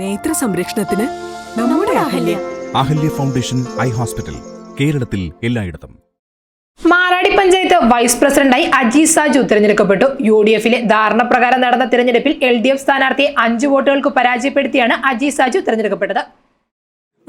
നേത്ര സംരക്ഷണത്തിന് നമ്മുടെ Ahalya. Ahalya. Foundation eye hospital കേരളത്തിൽ എല്ലായിടത്തും. മാറാടി പഞ്ചായത്ത് വൈസ് പ്രസിഡന്റായി അജീസ് സാജു തിരഞ്ഞെടുക്കപ്പെട്ടു. യു ഡി എഫിലെ ധാരണ പ്രകാരം നടന്ന തിരഞ്ഞെടുപ്പിൽ എൽ ഡി എഫ് സ്ഥാനാർത്ഥിയെ അഞ്ച് വോട്ടുകൾക്ക് പരാജയപ്പെടുത്തിയാണ് അജീസ് സാജു തിരഞ്ഞെടുക്കപ്പെട്ടത്.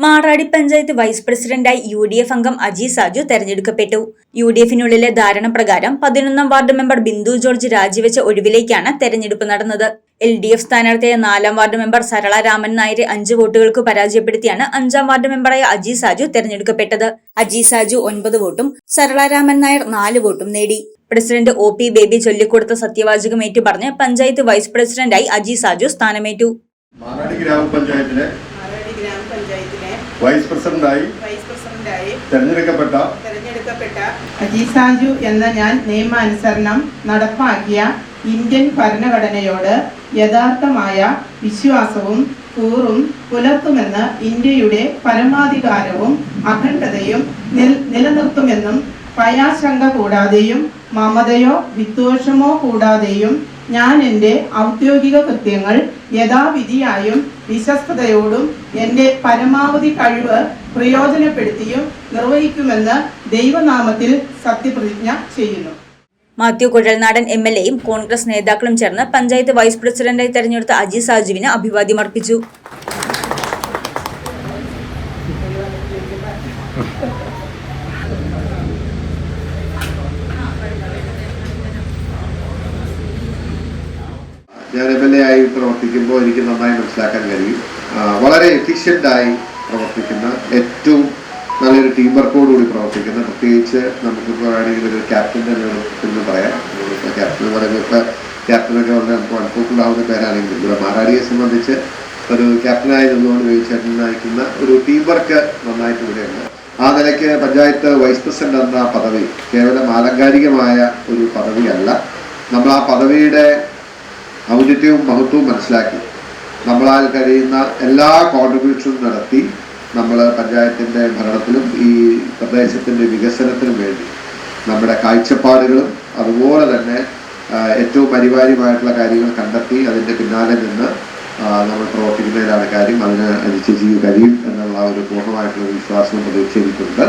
മാറാടി പഞ്ചായത്ത് വൈസ് പ്രസിഡന്റായി യു ഡി എഫ് അംഗം അജി സാജു തെരഞ്ഞെടുക്കപ്പെട്ടു. യു ഡി എഫിനുള്ളിലെ ധാരണ പ്രകാരം പതിനൊന്നാം വാർഡ് മെമ്പർ ബിന്ദു ജോർജ് രാജിവെച്ച ഒഴിവിലേക്കാണ് തെരഞ്ഞെടുപ്പ് നടന്നത്. എൽ ഡി എഫ് സ്ഥാനാർത്ഥിയായ നാലാം വാർഡ് മെമ്പർ സരള രാമൻ നായരെ അഞ്ച് വോട്ടുകൾക്ക് പരാജയപ്പെടുത്തിയാണ് അഞ്ചാം വാർഡ് മെമ്പറായ അജി സാജു തെരഞ്ഞെടുക്കപ്പെട്ടത്. അജി സാജു ഒൻപത് വോട്ടും സരള രാമൻ നായർ നാല് വോട്ടും നേടി. പ്രസിഡന്റ് ഒ പി ബേബി ചൊല്ലിക്കൊടുത്ത സത്യവാചകം ഏറ്റുപറഞ്ഞ് പഞ്ചായത്ത് വൈസ് പ്രസിഡന്റായി അജി സാജു സ്ഥാനമേറ്റു. മാറാടി ഗ്രാമപഞ്ചായത്തിലെ മാറാടി ഗ്രാമപഞ്ചായത്തിലെ വൈസ് പ്രസിഡന്റായി വൈസ് പ്രസിഡന്റായി തെരഞ്ഞെടുക്കപ്പെട്ട തെരഞ്ഞെടുക്കപ്പെട്ട അജീസാജു എന്ന ഞാൻ നിയമാനുസരണം നടപ്പാക്കിയ ഇന്ത്യൻ ഭരണഘടനയോട് യഥാർത്ഥമായ വിശ്വാസവും കൂറും പുലർത്തുമെന്ന് ഇന്ത്യയുടെ പരമാധികാരവും അഖണ്ഡതയും നിലനിർത്തുമെന്നും ഭയാശങ്ക കൂടാതെയും മമതയോ വിദ്വേഷമോ കൂടാതെയും ഞാൻ എന്റെ ഔദ്യോഗിക കൃത്യങ്ങൾ യഥാവിധിയായും വിശ്വസ്തയോടും എന്റെ പരമാവധി കഴിവ് പ്രയോജനപ്പെടുത്തിയും നിർവഹിക്കുമെന്ന് ദൈവനാമത്തിൽ സത്യപ്രതിജ്ഞ ചെയ്യുന്നു. മാത്യു കുഴൽനാടൻ എം എൽ എയും കോൺഗ്രസ് നേതാക്കളും ചേർന്ന് പഞ്ചായത്ത് വൈസ് പ്രസിഡന്റായി തെരഞ്ഞെടുത്ത അജി സാജുവിന് അഭിവാദ്യമർപ്പിച്ചു ഞാൻ എം എൽ എ ആയി പ്രവർത്തിക്കുമ്പോൾ എനിക്ക് നന്നായി മനസ്സിലാക്കാൻ കഴിയും. വളരെ എഫിഷ്യന്റായി പ്രവർത്തിക്കുന്ന ഏറ്റവും നല്ലൊരു ടീം വർക്കോടുകൂടി പ്രവർത്തിക്കുന്ന പ്രത്യേകിച്ച് നമുക്ക് വേണമെങ്കിൽ ഒരു ക്യാപ്റ്റന്റെ എന്ന് പറയാം. ക്യാപ്റ്റൻ എന്ന് പറയുമ്പോൾ ഇപ്പോൾ ക്യാപ്റ്റനൊക്കെ വളരെ നമുക്ക് വൺപോക്കുണ്ടാവുന്ന പേരാണെങ്കിൽ ഇവിടെ മാറാടിയെ സംബന്ധിച്ച് ഒരു ക്യാപ്റ്റനായി നിന്നുകൊണ്ട് വേവിച്ചേട്ടൻ നയിക്കുന്ന ഒരു ടീം വർക്ക് നന്നായിട്ട് ഇവിടെയുണ്ട്. ആ നിലയ്ക്ക് പഞ്ചായത്ത് വൈസ് പ്രസിഡന്റ് എന്ന പദവി കേവലം ആലങ്കാരികമായ ഒരു പദവിയല്ല. നമ്മൾ ആ പദവിയുടെ ഔന്നിത്യവും മഹത്വവും മനസ്സിലാക്കി. നമ്മളാൽ കഴിയുന്ന എല്ലാ കോൺട്രിബ്യൂഷനും നടത്തി നമ്മൾ പഞ്ചായത്തിന്റെ ഭരണത്തിലും ഈ പ്രദേശത്തിന്റെ വികസനത്തിനും വേണ്ടി. നമ്മുടെ കാഴ്ചപ്പാടുകളും അതുപോലെ തന്നെ ഏറ്റവും അനിവാര്യമായിട്ടുള്ള കാര്യങ്ങൾ കണ്ടെത്തി അതിന്റെ പിന്നാലെ നിന്ന് നമ്മൾ പ്രവർത്തിക്കുന്നതിലാണ് കാര്യം. അതിന് അനുസരിച്ച് കഴിയും എന്നുള്ള ഒരു പൂർണമായിട്ടുള്ള വിശ്വാസവും പ്രതീക്ഷയിട്ടുണ്ട്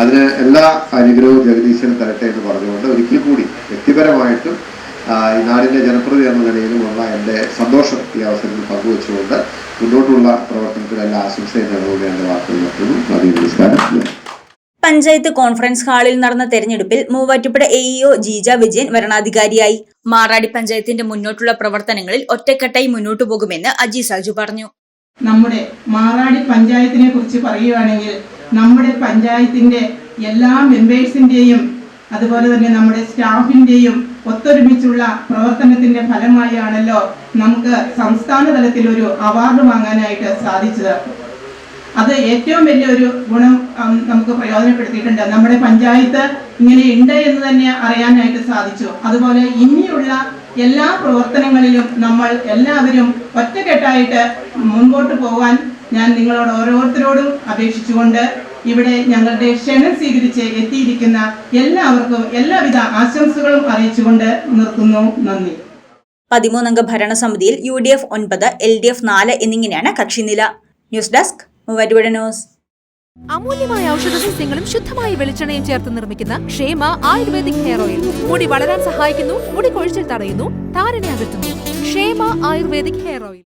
അതിന് എല്ലാ അനുഗ്രഹവും ജഗദീശനും തരട്ടെ എന്ന് പറഞ്ഞുകൊണ്ട് ഒരിക്കൽ കൂടി വ്യക്തിപരമായിട്ടും ഈ നാടിന്റെ ജനപ്രതി എന്ന നിലയിലുമുള്ള എന്റെ സന്തോഷം ഈ അവസരത്തിൽ പങ്കുവെച്ചുകൊണ്ട് മുന്നോട്ടുള്ള പ്രവർത്തനത്തിൽ എല്ലാ ആശംസയും നൽകുക എന്റെ വാക്കുകൾ നിർത്തുന്നു നന്ദി നമസ്കാരം. പഞ്ചായത്ത് കോൺഫറൻസ് ഹാളിൽ നടന്ന തെരഞ്ഞെടുപ്പിൽ മൂവാറ്റുപുഴ എഇഒ ഇഒ ജീജ വിജയൻ വരണാധികാരിയായി. മാറാടി പഞ്ചായത്തിന്റെ മുന്നോട്ടുള്ള പ്രവർത്തനങ്ങളിൽ ഒറ്റക്കെട്ടായി മുന്നോട്ടു പോകുമെന്ന് അജി സാജു പറഞ്ഞു. നമ്മുടെ മാറാടി പഞ്ചായത്തിനെ കുറിച്ച് പറയുകയാണെങ്കിൽ നമ്മുടെ പഞ്ചായത്തിന്റെ എല്ലാ മെമ്പേഴ്സിന്റെയും അതുപോലെ തന്നെ നമ്മുടെ സ്റ്റാഫിന്റെയും ഒത്തൊരുമിച്ചുള്ള പ്രവർത്തനത്തിന്റെ ഫലമായാണല്ലോ നമുക്ക് സംസ്ഥാന തലത്തിൽ ഒരു അവാർഡ് വാങ്ങാനായിട്ട് സാധിച്ചത്. അത് ഏറ്റവും വലിയ ഒരു ഗുണം നമുക്ക് പ്രയോജനപ്പെടുത്തിയിട്ടുണ്ട്. നമ്മുടെ പഞ്ചായത്ത് ഇങ്ങനെ ഉണ്ട് എന്ന് തന്നെ അറിയാനായിട്ട് സാധിച്ചു. അതുപോലെ ഇനിയുള്ള എല്ലാ പ്രവർത്തനങ്ങളിലും നമ്മൾ എല്ലാവരും ഒറ്റക്കെട്ടായിട്ട് മുൻപോട്ട് പോകാൻ ഞാൻ നിങ്ങളോട് ഓരോരുത്തരോടും അപേക്ഷിച്ചുകൊണ്ട് ഇവിടെ ഞങ്ങളുടെ ക്ഷണം സ്വീകരിച്ച് എത്തിയിരിക്കുന്ന എല്ലാവർക്കും എല്ലാവിധ ആശംസകളും അറിയിച്ചുകൊണ്ട് നിർത്തുന്നു. നന്ദി. പതിമൂന്നംഗ ഭരണസമിതിയിൽ യു ഡി എഫ് ഒൻപത് എൽ ഡി എഫ് നാല് എന്നിങ്ങനെയാണ് കക്ഷിനില. News desk Muvattupuzha news. അമൂല്യമായ ഔഷധസസ്യങ്ങളും ശുദ്ധമായ വെളിച്ചെണ്ണയും ചേർത്ത് നിർമ്മിക്കുന്ന ക്ഷേമ ആയുർവേദിക് ഹെയർ ഓയിൽ. മുടി വളരാൻ സഹായിക്കുന്നു മുടി കൊഴിച്ചിൽ തടയുന്നു താരനെ അകറ്റുന്നു. ക്ഷേമ ആയുർവേദിക് ഹെയർ ഓയിൽ.